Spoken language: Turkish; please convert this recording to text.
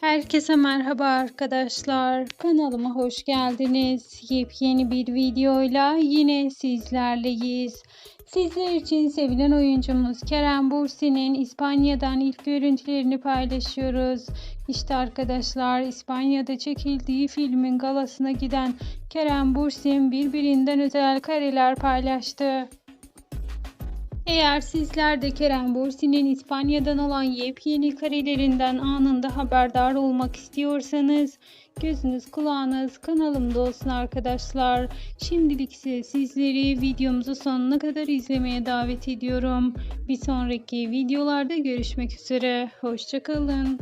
Herkese merhaba arkadaşlar. Kanalıma hoş geldiniz. Yepyeni bir videoyla yine sizlerleyiz. Sizler için sevilen oyuncumuz Kerem Bürsin'in İspanya'dan ilk görüntülerini paylaşıyoruz. İşte arkadaşlar İspanya'da çekildiği filmin galasına giden Kerem Bürsin birbirinden özel kareler paylaştı. Eğer sizler de Kerem Bürsin'in İspanya'dan olan yepyeni karelerinden anında haberdar olmak istiyorsanız gözünüz kulağınız kanalımda olsun arkadaşlar. Şimdilik ise sizleri videomuzu sonuna kadar izlemeye davet ediyorum. Bir sonraki videolarda görüşmek üzere. Hoşçakalın.